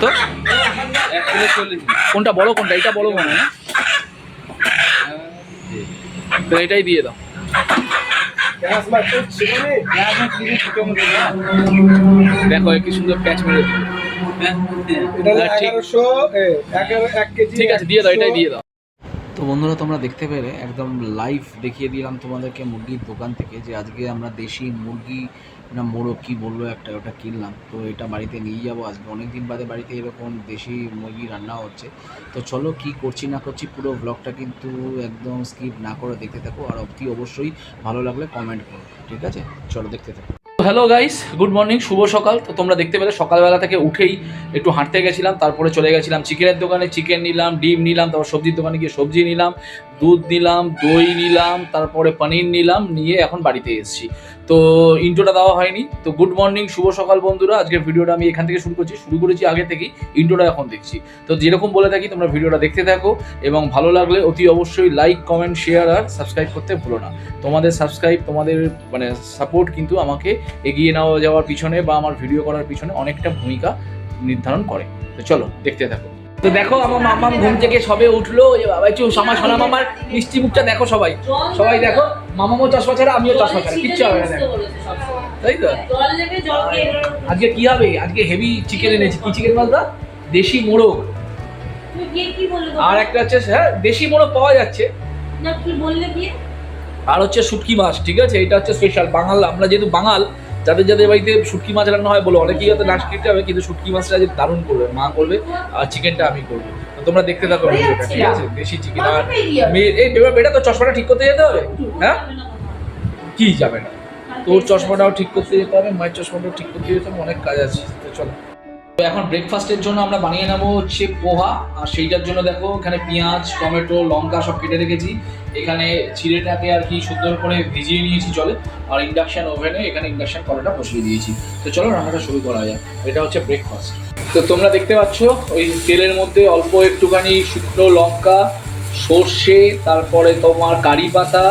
কত? এক কোনটা বড় কোনটা? এটা বড় মনে হয় এটাই দিয়ে দাও। দেখো কি সুন্দর প্যাচ মেরে হ্যাঁ, কেজি ঠিক আছে দিয়ে দাও এটাই দিয়ে দাও। তো বন্ধুরা, তোমরা দেখতে পেলে একদম লাইভ দেখিয়ে দিলাম তোমাদেরকে মুরগির দোকান থেকে যে আজকে আমরা দেশি মুরগি, না মোরগ কি বলল একটা, ওটা কিনলাম। তো এটা বাড়িতে নিয়ে যাব। আজকে অনেক দিন বাদে বাড়িতে এরকম দেশি মুরগি রান্না হচ্ছে। তো চলো কি করছি না করছি পুরো ব্লগটা কিন্তু একদম স্কিপ না করে দেখতে থাকো। আর অবধি অবশ্যই ভালো লাগলে কমেন্ট করো, ঠিক আছে? চলো দেখতে থাকো। হ্যালো গাইস গুড মর্নিং শুভ সকাল। তো তোমরা দেখতে পেলে সকালবেলা থেকে উঠেই একটু হাঁটতে গেছিলাম, তারপরে চলে গেছিলাম চিকেনের দোকানে। চিকেন নিলাম, ডিম নিলাম, তারপর সবজির দোকানে গিয়ে সবজি নিলাম, দুধ নিলাম, দই নিলাম, তারপরে পনির নিলাম, নিয়ে এখন বাড়িতে এসেছি। তো ইন্ট্রোটা দেওয়া হয়নি। তো গুড মর্নিং শুভ সকাল বন্ধুরা। আজকের ভিডিওটা আমি এখান থেকে শুরু করছি। শুরু করেছি আগে থেকেই ইন্ট্রোটা এখন দেখছি। তো যেরকম বলে থাকি, তোমরা ভিডিওটা দেখতে থাকো এবং ভালো লাগলে অতি অবশ্যই লাইক কমেন্ট শেয়ার আর সাবস্ক্রাইব করতে ভুলো না। তোমাদের সাবস্ক্রাইব তোমাদের মানে সাপোর্ট কিন্তু আমাকে এগিয়ে নেওয়া, যাওয়ার পিছনে বা আমার ভিডিও করার পিছনে অনেকটা ভূমিকা নির্ধারণ করে। তো চলো, দেখতে থাকো। তো দেখো আমার মামাম ঘুম থেকে সবে উঠল বাবা একটু আমার সোনা মামার মিষ্টি মুখটা দেখো সবাই। সবাই দেখো মামামও চশমা ছাড়া আমিও চশমা ছাড়া কিচ্ছু হবে না তাই তো? আজকে কি হবে? আজকে হেভি চিকেন এনেছি। কি চিকেন বলতো? দেশি মোরগ তুমি গিয়ে কি বললে আর একটা হচ্ছে হ্যাঁ দেশি মোরগ পাওয়া যাচ্ছে। আর হচ্ছে শুটকি মাছ ঠিক আছে? এটা হচ্ছে স্পেশাল বাঙাল। আমরা যেহেতু বাঙাল যাদের যাদের বাড়িতে শুটকি মাছ রান্না হয় বলো অনেকেই হয়তো লাস্ট খেতে হবে কিন্তু শুটকি মাছটা যে দারুণ করবে মা করবে আর চিকেনটা আমি করব। তো তোমরা দেখতে থাকো ভিডিওটা ঠিক আছে? দেশি চিকেন আর এই বেবা বেটা তো চশমাটা ঠিক করতে যেতে হবে? হ্যাঁ? কি যাবে না? তোর চশমাটাও ঠিক করতে যেতে হবে মায়ের চশমাটাও ঠিক করতে যেতে হবে অনেক কাজ আছে। তো চলো। তো এখন ব্রেকফাস্টের জন্য আমরা বানিয়ে নেব হচ্ছে পোহা, আর সেইটার জন্য দেখো এখানে পেঁয়াজ, টমেটো, লঙ্কা সব কেটে রেখেছি। এখানে চিড়েটাকে আর কি সুন্দর করে ভিজিয়ে নিয়েছি জলে, আর ইন্ডাকশন ওভেনে এখানে ইন্ডাকশন কড়াটা বসিয়ে দিয়েছি। তো চলো রান্নাটা শুরু করা যায় এটা হচ্ছে ব্রেকফাস্ট তো তোমরা দেখতে পাচ্ছ, ওই তেলের মধ্যে অল্প একটুখানি শুকনো লঙ্কা, সর্ষে, তারপরে তোমার কারি পাতা,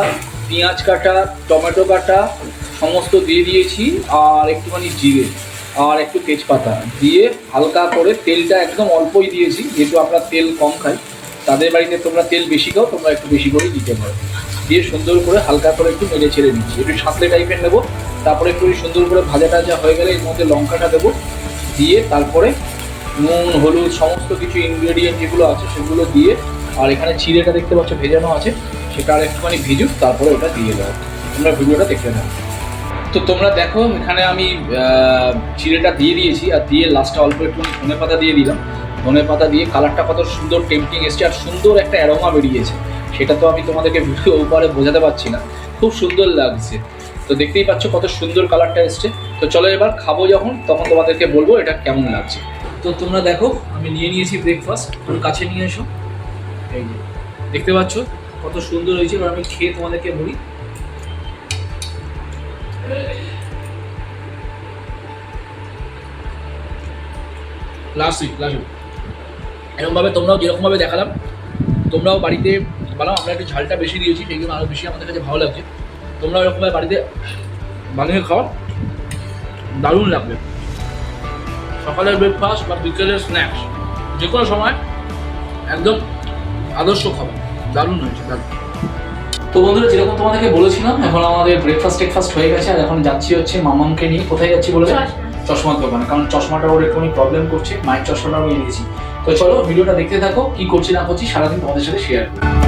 পেঁয়াজ কাটা, টমেটো কাটা, সমস্ত দিয়ে দিয়েছি, আর একটুখানি জিরে। আর একটু তেজপাতা দিয়ে হালকা করে তেলটা একদম অল্পই দিয়েছি, যেহেতু আমরা তেল কম খাই। তাদের বাড়িতে তোমরা তেল বেশি খাও, তোমরা একটু বেশি করেই দিতে পারো। দিয়ে সুন্দর করে হালকা করে একটু নেড়ে ছেড়ে নিচ্ছি। একটু সাঁতলে টাইপের নেব, তারপরে একটু সুন্দর করে ভাজা টাজা হয়ে গেলে এর মধ্যে লঙ্কাটা দেবো। দিয়ে তারপরে নুন, হলুদ, সমস্ত কিছু ইনগ্রেডিয়েন্ট যেগুলো আছে সেগুলো দিয়ে, আর এখানে চিড়েটা দেখতে পাচ্ছ ভেজানো আছে, সেটা আর একটুখানি ভিজুক, তারপরে ওটা দিয়ে দেবো তোমরা ভিডিওটা দেখতে থাকো। তো তোমরা দেখো, এখানে আমি চিড়েটা দিয়ে দিয়েছি, আর দিয়ে লাস্টটা অল্প একটু ধনে পাতা দিয়ে দিলাম। ধনে পাতা দিয়ে কালারটা কত সুন্দর টেম্পটিং এসছে, আর সুন্দর একটা অ্যারোমা বেরিয়েছে। সেটা তো আমি তোমাদেরকে ভিডিও উপরে বোঝাতে পারছি না। খুব সুন্দর লাগছে। তো দেখতেই পাচ্ছ কত সুন্দর কালারটা এসছে। তো চলো এবার খাব যখন, তখন তোমাদেরকে বলব এটা কেমন লাগছে। তো তোমরা দেখো, আমি নিয়ে নিয়েছি ব্রেকফাস্ট তোর কাছে নিয়ে এসো। এই যে, দেখতে পাচ্ছ কত সুন্দর হয়েছে, এবার আমি খেয়ে তোমাদেরকে বলি। লাস্ট উইক লাস্ট উইক এরকমভাবে তোমরাও যেরকমভাবে দেখালাম তোমরাও বাড়িতে বানাও আমরা একটু ঝালটা বেশি দিয়েছি সেই জন্য আরও বেশি আমাদের কাছে ভালো লাগছে। তোমরাও এরকমভাবে বাড়িতে বানিয়ে খাও দারুণ লাগবে। সকালের ব্রেকফাস্ট বা বিকেলের স্ন্যাক্স যে কোনো সময় একদম আদর্শ খাবার দারুণ হয়েছে দারুণ। তো বন্ধুরা যেরকম তোমাদেরকে বলেছিলাম এখন আমাদের ব্রেকফাস্ট টেকফাস্ট হয়ে গেছে আর এখন যাচ্ছি হচ্ছে মামামকে নিয়ে কোথায় যাচ্ছি বলে। চশমার দোকানে, কারণ চশমাটা ওর একটুখানি প্রবলেম করছে, মায়ের চশমাটা আমি এনেছি তো চলো, ভিডিওটা দেখতে থাকো, কি করছি না করছি, সারাদিন তোমাদের সাথে শেয়ার করি।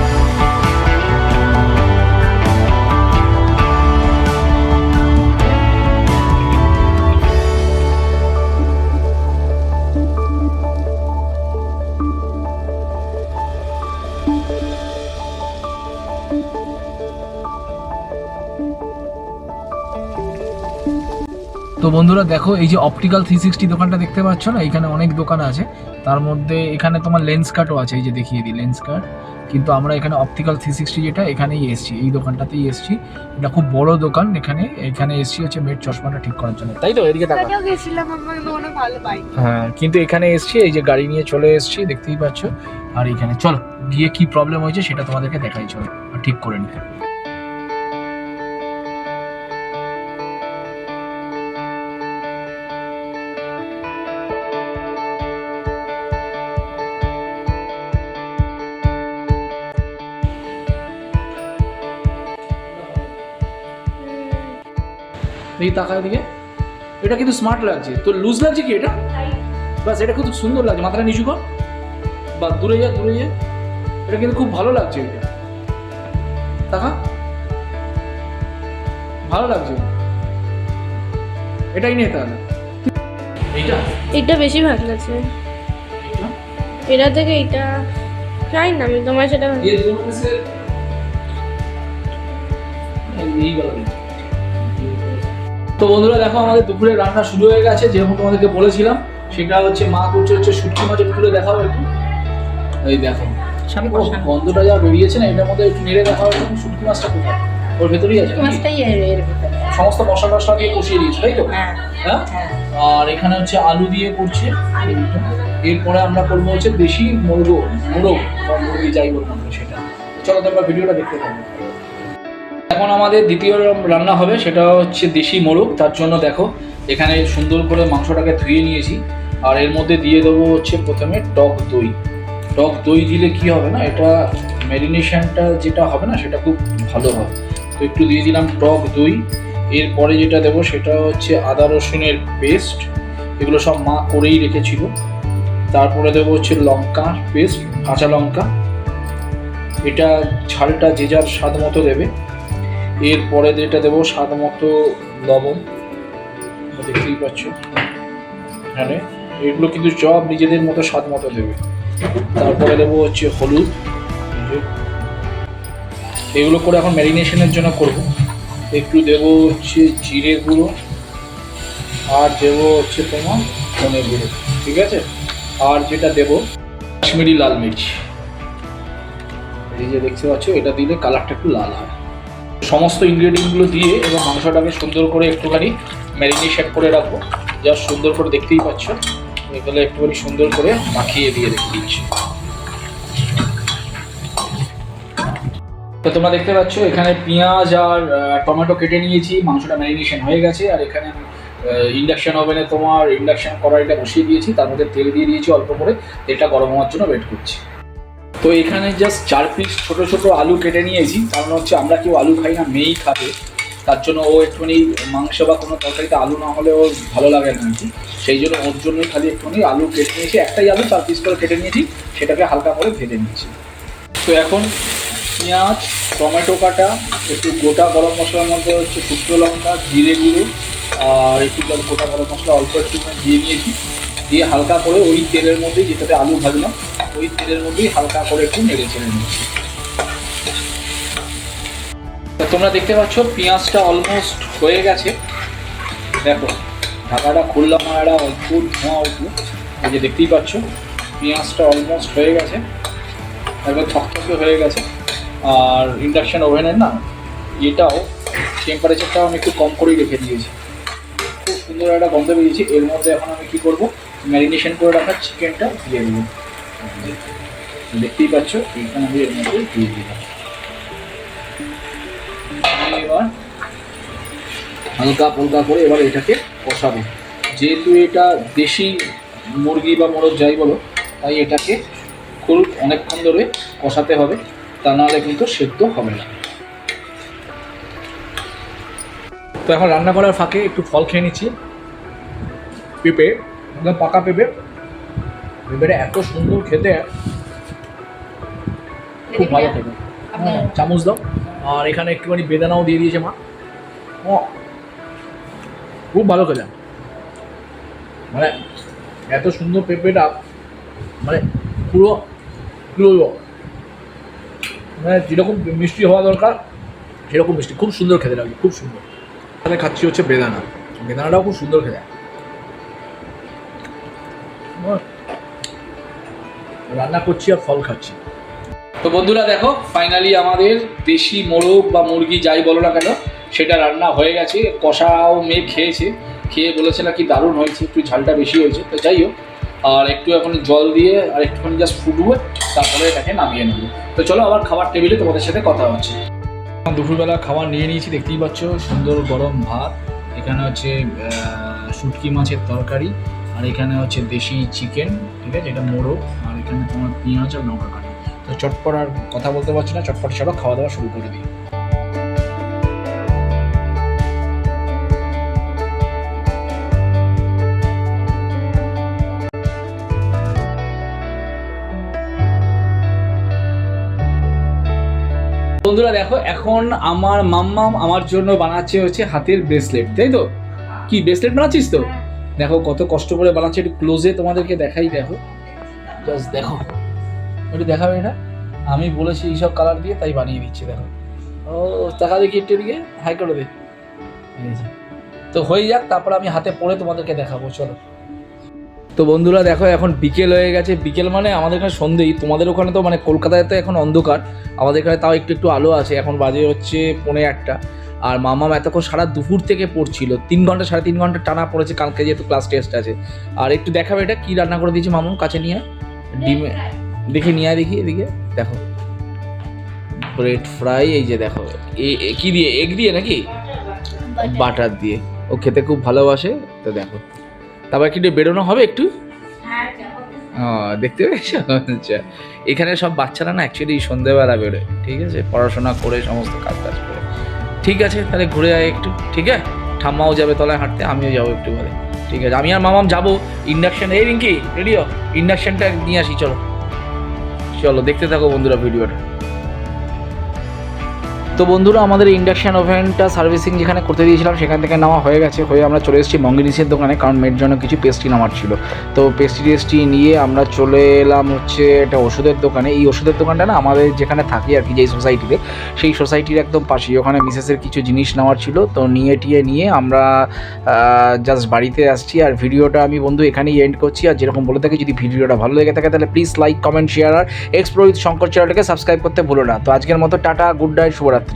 তো বন্ধুরা দেখো এই যে অপটিক্যাল থ্রি সিক্সটি দোকানটা দেখতে পাচ্ছ না? এখানে অনেক দোকান আছে। তার মধ্যে এখানে তোমার লেন্স কাটও আছে এই যে দেখিয়ে দিই লেন্স কাট কিন্তু আমরা এখানে অপটিক্যাল থ্রি সিক্সটি যেটা এখানেই এসছি এই দোকানটাতেই এসছি। এটা খুব বড় দোকান এখানে। এখানে এসছি হচ্ছে মেয়ের চশমাটা ঠিক করার জন্য। তাই তো? এদিকে হ্যাঁ কিন্তু এখানে এসছি এই যে গাড়ি নিয়ে চলে এসছি দেখতেই পাচ্ছ। আর এখানে চলো গিয়ে কি প্রবলেম হয়েছে সেটা তোমাদেরকে দেখাই চলো। ঠিক করে নিতে। এই তাকায় দিকে এটা কিন্তু স্মার্ট লাগছে। তো লুজ লাগছে কি এটা? বাস এটা খুব সুন্দর লাগছে। মাথাটা নিচু কর। বা দূরে যা দূরে যা। এটা কিন্তু খুব ভালো লাগছে এটা। তাকা। ভালো লাগছে। এটাই নিয়ে তাহলে। এটা বেশি ভালো লাগছে। এটা থেকে এটা চাই না আমি তোমার সেটা এই ভালো তো বন্ধুরা দেখো আমাদের দুপুরে রান্না শুরু হয়ে গেছে যেরকম তোমাদেরকে বলেছিলাম সেটা হচ্ছে মা করছে হচ্ছে শুটকি মাছের তুলে দেখাও একটু। এই দেখো গন্ধটা যা বেরিয়েছে না এটার মধ্যে একটু নেড়ে দেখাও একটু শুটকি মাছটা কোথায়? ওর ভেতরেই আছে মাছটাই এর এর সমস্ত মশলা টশলা দিয়ে কষিয়ে দিয়েছে তাই তো? হ্যাঁ হ্যাঁ? হ্যাঁ। আর এখানে হচ্ছে আলু দিয়ে করছে। এরপরে আমরা করব হচ্ছে দেশি মুরগ মোরগ বা মুরগি যাই বলব সেটা। চলো তোমরা ভিডিওটা দেখতে থাকো। এখন আমাদের দ্বিতীয় রান্না হবে, সেটা হচ্ছে দেশি মোরগ। তার জন্য দেখো, এখানে সুন্দর করে মাংসটাকে ধুয়ে নিয়েছি। আর এর মধ্যে দিয়ে দেবো হচ্ছে প্রথমে টক দই। টক দই দিলে কি হবে না, এটা ম্যারিনেশনটা যেটা হবে না, সেটা খুব ভালো হয়। তো একটু দিয়ে দিলাম টক দই। এরপরে যেটা দেবো, সেটা হচ্ছে আদা রসুনের পেস্ট। এগুলো সব মা করেই রেখেছিল। তারপরে দেবো হচ্ছে লঙ্কা পেস্ট, কাঁচা লঙ্কা। এটা ঝালটা যে যার স্বাদ মতো দেবে। এরপরে যেটা দেবো, স্বাদ মতো লবণ দেখতেই পাচ্ছ। এখানে। এগুলো কিন্তু সব নিজেদের মতো স্বাদ মতো দেবে। তারপরে দেবো হচ্ছে হলুদ। এগুলো করে এখন ম্যারিনেশনের জন্য করব। একটু দেবো হচ্ছে জিরে গুঁড়ো, আর দেবো হচ্ছে তোমার ধনে গুঁড়ো, ঠিক আছে? আর যেটা দেবো, কাশ্মীরি লাল মির্চ। এই যে দেখতে পাচ্ছ, এটা দিলে কালারটা একটু লাল হয়। সমস্ত ইনগ্রেডিয়েন্টগুলো দিয়ে এবং মাংসটাকে সুন্দর করে একটুখানি ম্যারিনেশন করে রাখব। যা সুন্দর করে দেখতেই পাচ্ছ। এগুলো একটুখানি সুন্দর করে মাখিয়ে দিয়ে রেখে দিচ্ছি। তো তোমরা দেখতে পাচ্ছ, এখানে পেঁয়াজ আর টমেটো কেটে নিয়েছি। মাংসটা ম্যারিনেশন হয়ে গেছে। আর এখানে ইন্ডাকশন ওভেনে তোমার ইন্ডাকশন কড়াইটা বসিয়ে দিয়েছি। তার মধ্যে তেল দিয়ে দিয়েছি অল্প করে। তেলটা গরম হওয়ার জন্য ওয়েট করছি। তো এখানে জাস্ট চার পিস ছোট ছোট আলু কেটে নিয়েছি। কারণ হচ্ছে আমরা কেউ আলু খাই না, মেয়েই খাবে। তার জন্য ও একটুখানি মাংস বা কোনো তরকারিতে আলু না হলে ওর ভালো লাগে না আর কি। সেই জন্য ওর জন্যই খালি একটুখানি আলু কেটে নিয়েছি। একটাই আলু, চার পিস করে কেটে নিয়েছি। সেটাকে হালকা করে ভেজে নিয়েছি। তো এখন পেঁয়াজ, টমেটো কাটা, একটু গোটা গরম মশলার মধ্যে হচ্ছে শুকনো লঙ্কা, জিরে গুঁড়ো, আর একটু গোটা গরম মশলা অল্প একটু দিয়ে নিয়েছি। দিয়ে হালকা করে ওই তেলের মধ্যেই যেটাতে আলু ভাজলাম ওই তেলের মধ্যেই হালকা করে একটু নেড়ে ছেড়ে নিচ্ছি তোমরা দেখতে পাচ্ছ, পেঁয়াজটা অলমোস্ট হয়ে গেছে। দেখো, ঢাকাটা খুললাম আর অল্প ধোঁয়া উঠল। এই যে দেখতেই পাচ্ছ, পেঁয়াজটা অলমোস্ট হয়ে গেছে। একবার থকথকে হয়ে গেছে। আর ইন্ডাকশান ওভেনের না এটাও টেম্পারেচারটাও আমি একটু কম করেই রেখে দিয়েছি। খুব সুন্দর একটা গন্ধ বেরিয়েছে। এর মধ্যে এখন আমি কি করব? ম্যারিনেশন করে রাখা চিকেনটা দিয়ে দেবো। দেখতেই পাচ্ছ এর মধ্যে দিয়ে দিলাম। হালকা ফুলকা করে এবার এটাকে কষাবো। যেহেতু এটা দেশি মুরগি বা মোরগ যাই বলো, তাই এটাকে খুব অনেকক্ষণ ধরে কষাতে হবে, তা নাহলে কিন্তু সেদ্ধ হবে না। তো এখন রান্না করার ফাঁকে একটু ফল খেয়ে নিচ্ছি। পেঁপে, একদম পাকা পেঁপে। পেঁপেটা এত সুন্দর খেতে। খুব ভালো খেতে। হ্যাঁ, চামচ দাও। আর এখানে একটুখানি বেদানাও দিয়ে দিয়েছে মা। ও খুব ভালো খেলাম মানে এত সুন্দর পেঁপেটা মানে পুরো কী বলব মানে যেরকম মিষ্টি হওয়া দরকার সেরকম মিষ্টি। খুব সুন্দর খেতে লাগে খুব সুন্দর। তাহলে খাচ্ছি হচ্ছে বেদানা। বেদানাটাও খুব সুন্দর খেতে। রান্না করছি আর ফল খাচ্ছি। তো বন্ধুরা দেখো ফাইনালি আমাদের দেশি মোরগ বা মুরগি যাই বলো না কেন, সেটা রান্না হয়ে গেছে। কষাও মেয়ে খেয়েছে। খেয়ে বলেছে নাকি দারুণ হয়েছে, একটু ঝালটা বেশি হয়েছে। তো যাই হোক, আর একটু এখন জল দিয়ে আর একটুখানি জাস্ট ফুটবো, তারপরে এটাকে নামিয়ে নেব। তো চলো আবার খাবার টেবিলে তোমাদের সাথে কথা হচ্ছে। দুপুরবেলা খাবার নিয়ে নিয়েছি, দেখতেই পাচ্ছ, সুন্দর গরম ভাত। এখানে হচ্ছে শুটকি মাছের তরকারি। আর এখানে হচ্ছে দেশি চিকেন, ঠিক আছে? এটা মোরগ, আর এখানে তোমার পেঁয়াজ আর লঙ্কা কাটা। তো চটপট আর কথা বলতে পারছি না, চটপট চলো খাওয়া দাওয়া শুরু করে দিই। বন্ধুরা দেখো, এখন আমার মাম্মাম আমার জন্য বানাচ্ছে হচ্ছে হাতের ব্রেসলেট তাই তো? কি ব্রেসলেট বানাচ্ছিস তো? দেখো, কত কষ্ট করে বানাচ্ছে, একটু ক্লোজে তোমাদেরকে দেখাই, দেখো। জাস্ট দেখো। একটু দেখাবে এটা? আমি বলেছি এইসব কালার দিয়ে, তাই বানিয়ে দিচ্ছি, দেখো। ও টাকা দেখি একটু দিকে হাই করে দে তো হয়ে যাক, তারপর আমি হাতে পরে তোমাদেরকে দেখাবো, চলো। তো বন্ধুরা দেখো এখন বিকেল হয়ে গেছে। বিকেল মানে আমাদের এখানে সন্ধেই। তোমাদের ওখানে তো মানে কলকাতায় তো এখন অন্ধকার। আমাদের এখানে তাও একটু একটু আলো আছে। এখন বাজে হচ্ছে পৌনে একটা আর মামাম এতক্ষণ সারা দুপুর থেকে পড়ছিল। তিন ঘণ্টা সাড়ে তিন ঘণ্টা টানা পড়েছে। কালকে যেহেতু ক্লাস টেস্ট আছে। আর একটু দেখাবে এটা। কী রান্না করে দিয়েছে মামুন কাছে নিয়ে। ডিমে দেখে নিয়ে আয় দেখি এদিকে। দেখো। ব্রেড ফ্রাই এই যে দেখো। কি দিয়ে? এগ দিয়ে নাকি? বাটার দিয়ে। ও খেতে খুব ভালোবাসে। তো দেখো। তারপর কি বেরোনো হবে একটু? হ্যাঁ দেখতে পেয়েছ? আচ্ছা। এখানে সব বাচ্চারা না অ্যাকচুয়ালি সন্ধেবেলা বেরোয় ঠিক আছে? পড়াশোনা করে সমস্ত কাজ টাজ করে। ঠিক আছে তাহলে ঘুরে আয় একটু ঠিক আছে? ঠাম্মাও যাবে তলায় হাঁটতে আমিও যাব একটু বলে ঠিক আছে? আমি আর মামাম যাব। ইন্ডাকশন এই রিঙ্কি রেডিও ইন্ডাকশনটা নিয়ে আসি চলো। চলো দেখতে থাকো বন্ধুরা ভিডিওটা তো বন্ধুরা, আমাদের ইন্ডাকশান ওভেনটা সার্ভিসিং যেখানে করতে দিয়েছিলাম, সেখান থেকে নেওয়া হয়ে গেছে। হয়ে আমরা চলে এসেছি মঙ্গিনিসের দোকানে, কারণ মেয়ের জন্য কিছু পেস্ট্রি নামার ছিল। তো পেস্ট্রি টেস্ট্রি নিয়ে আমরা চলে এলাম হচ্ছে একটা ওষুধের দোকানে। এই ওষুধের দোকানটা না আমাদের যেখানে থাকি আর কি, যেই সোসাইটিতে সেই সোসাইটির একদম পাশেই। ওখানে মিসেসের কিছু জিনিস নেওয়ার ছিল। তো নিয়ে টিয়ে নিয়ে আমরা জাস্ট বাড়িতে আসছি। আর ভিডিওটা আমি বন্ধু এখানেই এন্ড করছি। আর যেরকম বলে থাকি, যদি ভিডিওটা ভালো লেগে থাকে, তাহলে প্লিজ লাইক কমেন্ট শেয়ার আর এক্সপ্লোরিত শঙ্কর চ্যানেলটাকে সাবস্ক্রাইব করতে ভুলো না। তো আজকের মতো টাটা গুড নাইট শুভরাত্রি।